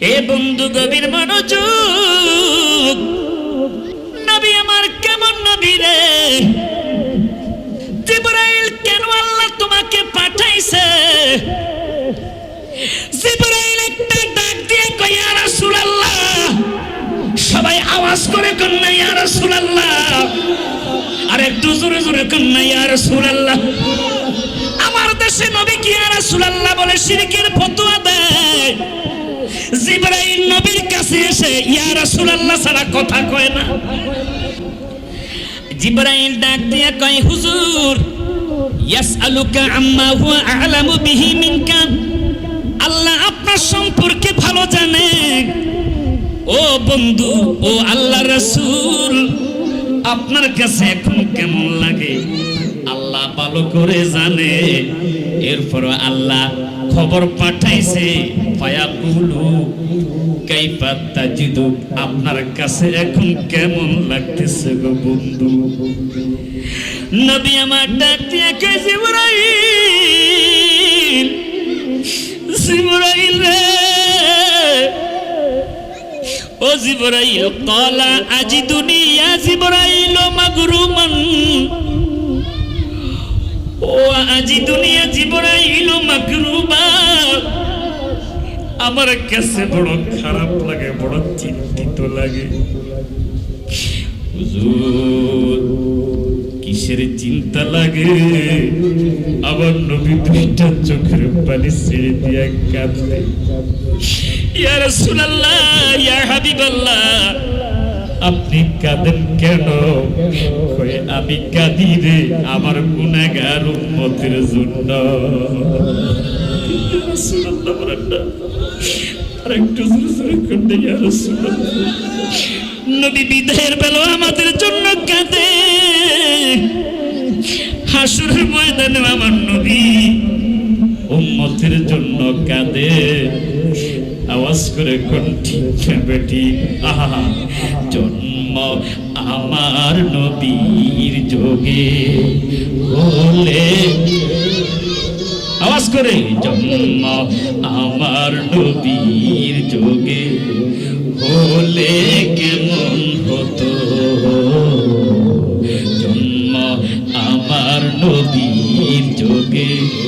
এ বন্ধু গভীর মনোযোগ। নবী আমার কেমন নবী রে? জিব্রাইল কেন আল্লাহ তোমাকে পাঠাইছে? জিব্রাইল একটা ডাক দিয়ে কই ইয়া রাসূলুল্লাহ। সবাই আওয়াজ করে কন্যা ইয়া রাসূলুল্লাহ। আর একটু জোরে জোরে কন্যা ইয়া রাসূলুল্লাহ। আমার দেশে নবী কি ইয়া রাসূলুল্লাহ বলে শিরকের ফতোয়া দেয়। জিব্রাইল নবীর কাছে এসে, ইয়া রাসূলুল্লাহ ছাড়া কথা কয় না। জিব্রাইল ডাক দিয়া কয়, হুজুর, ইয়াসআলুকা আম্মা হুয়া আ'লামু বিহি মিনকা? আল্লাহ আপনার সম্পর্কে ভালো জানে। ও বন্ধু, ও আল্লাহ রাসূল, আপনার কাছে এখন কেমন লাগে? আল্লাহ ভালো করে জানে। এরপর আল্লাহ খবর পাঠাইছে আপনার কাছে এখন কেমন লাগতেছে গো বন্ধু? নবী আমার ডাক দিয়ে কে জিবরাইল জিবরাইল রে। ও জিবরাইল, কলা আজি দুনিয়া আজি দুনিয়া জিবরাইল মাগরুবা আমার কাছে বড় খারাপ লাগে, বড় চিন্তিত লাগে। হুজুর, কিসের চিন্তা লাগে? আবার নবী দুইটা চোখের পানি ছেড়ে দিয়া কাঁদবে ইয়া রাসূলুল্লাহ, ইয়া আপনি কাঁদেন কেন? আমি কাঁদি রে, আমার গুনাহগার উম্মতের জন্য। বিদায়ের বেলা আমাদের জন্য হাসুরের ময়দানে আমার নবী উম্মতের জন্য কাঁদে। করে কণ্ঠি বেটি আহা জন্ম আমার নবীর যোগে। হলে আওয়াজ করে, জন্ম আমার নবীর যোগে। হলে কেমন হতো? জন্ম আমার নবীর যোগে।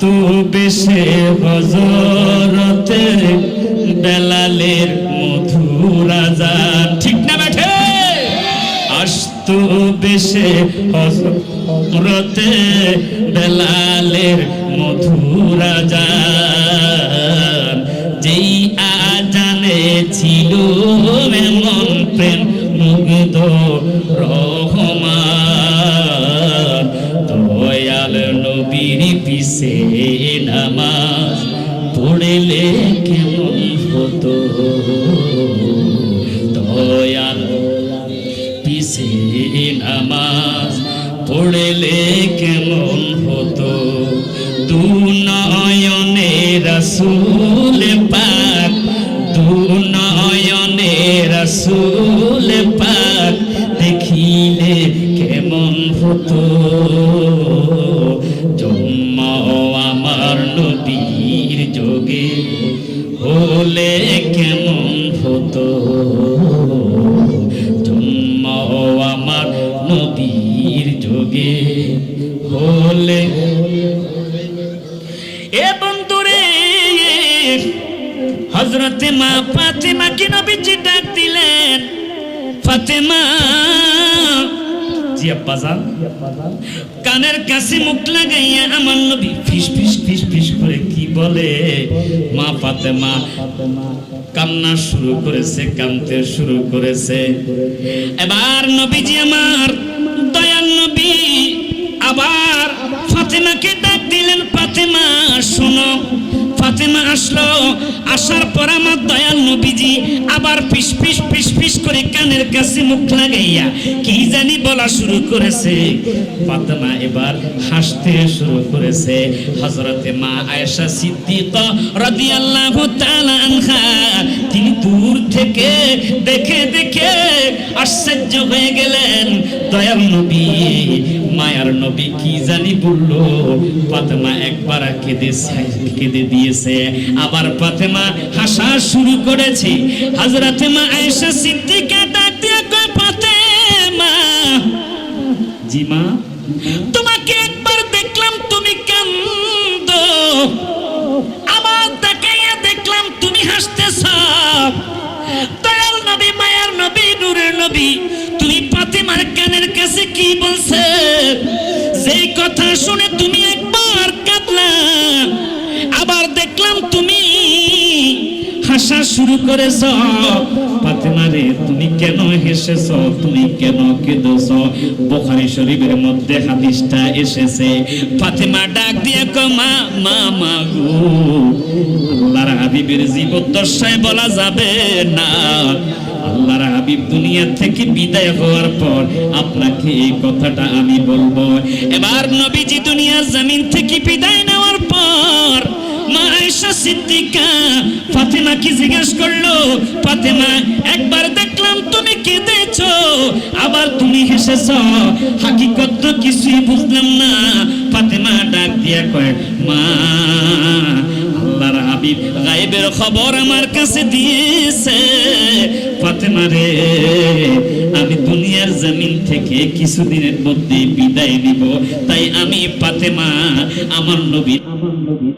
আস্তু বেশে হজরতে বেলালের মধুরাজা। ঠিক না বেঠে আস্তু বেশে হজরতে বেলালের মধুরাজা। পড়লে কেমন হতো? পিছে নামাজ পড়লে কেমন হতো? দু দুনয়নে রসুল হলে এ বন্ধুরে হজরতে মা ফাতেমা কি নবীজি ডাক দিলেন? ফাতেমা, জি আব্বা যান। কানের কাছে মুখ লাগাইয়া আমার নবী ফিস ফিস ফিস ফিস করে কি বলে? মা ফাতেমা, কান্না শুরু করেছে কানতে শুরু করেছে। এবার নবীজি আমার আবার ফাতেমাকে ডাক দিলেন, ফাতেমা, শোনো। ফাতেমা আসলো। আসার পর আমার দয়াল নবীজি আবার পিস পিস পিস পিস করে কানের কাছে মুখ লাগাইয়া কি জানি বলা শুরু করেছে। ফাতেমা এবার হাসতে শুরু করেছে। হযরতে মা আয়েশা সিদ্দিকা রাদিয়াল্লাহু তাআলা আনহা, তিনি দূর থেকে দেখে দেখে আশ্চর্য হয়ে গেলেন। নবী কি জানি বলল, ফাতেমা একবার কেঁদে কেঁদে দিয়েছে। আবার ফাতেমা হাসা শুরু করেছে। হযরতে মা আয়েশা সিদ্দিকা ফাতেমা! জি মা। তোমাকে একবার দেখলাম, তুমি কান্দ। আবার তাকাইয়া দেখলাম, তুমি হাসতেছ। দয়াল নবী, মায়ার নবী, নূরের নবী। কাছে কি বলছে? যেই কথা শুনে তুমি একবার কাঁদলা, আবার দেখলাম তুমি হাসা শুরু করেছ। ফাতেমা তুমি কেন হেসেছ? তুমি কেন কেঁদেছ? বোখারি শরীফের মধ্যে হাদিসটা এসেছে, ফাতেমা ডাক দিয়ে মা মা মা গো। আল্লাহর হাবিবের জীবদ্দশায় বলা যাবে না। আল্লাহর হাবিব দুনিয়া থেকে বিদায় হওয়ার পর আপনাকে এই কথাটা আমি বলব। এবার নবীজি দুনিয়ার জমিন থেকে বিদায় নেওয়ার পর মা একবার দেখলাম তুমি আবার তুমি খবর আমার কাছে দিয়েছে। ফাতেমা রে, আমি দুনিয়ার জমিন থেকে কিছুদিনের মধ্যে বিদায় নিব। তাই আমি ফাতেমা আমার নবী আমার নবী